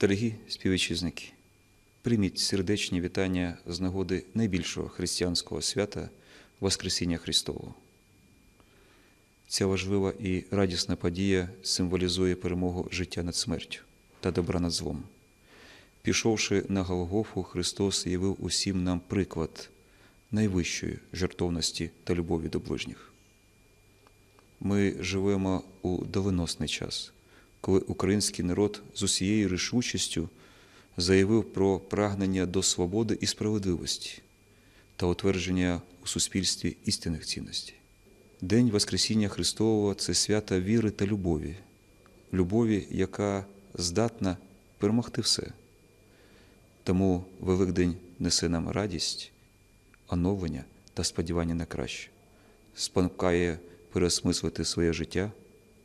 Дорогі співвітчизники, прийміть сердечні вітання з нагоди найбільшого християнського свята Воскресіння Христового. Ця важлива і радісна подія символізує перемогу життя над смертю та добра над злом. Пішовши на Голгофу, Христос явив усім нам приклад найвищої жертовності та любові до ближніх. Ми живемо у доленосний час, коли український народ з усією рішучістю заявив про прагнення до свободи і справедливості та утвердження у суспільстві істинних цінностей. День Воскресіння Христового це свята віри та любові, любові, яка здатна перемогти все. Тому Великдень несе нам радість, оновлення та сподівання на краще, спонукає переосмислити своє життя,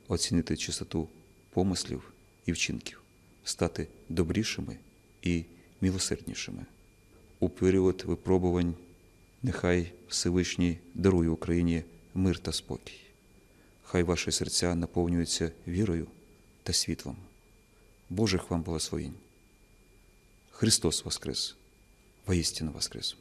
оцінити чистоту помислів і вчинків, стати добрішими і милосерднішими. У період випробувань нехай Всевишній дарує Україні мир та спокій. Хай ваші серця наповнюються вірою та світлом. Божих вам благословень. Христос Воскрес! Воістину Воскрес!